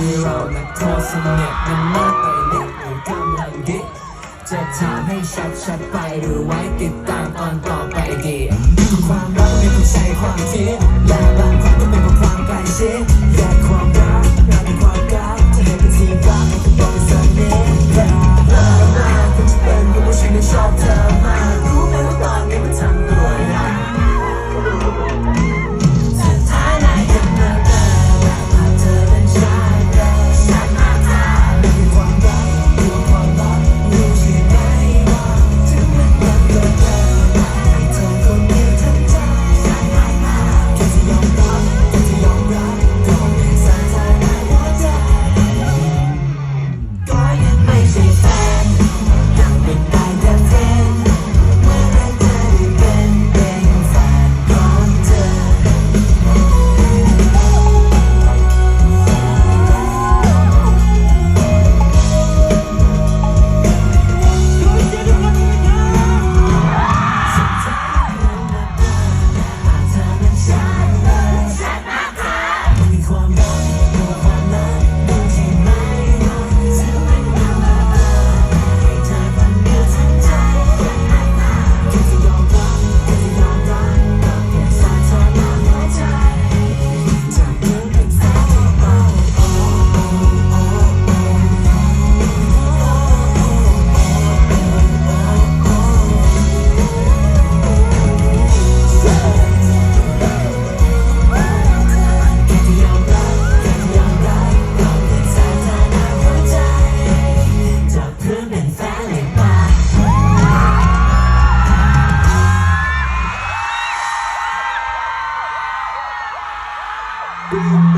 ที่เราและโทรสนิทกันมากไปเล็กหรือกำลังดิจะถามให้ชัดชัดไปหรือไว้ติดตามตอนต่อไปดีความรักเป็นผู้ใช้ความคิดและบางครั้งก็เป็นความใกล้ชิด Bye.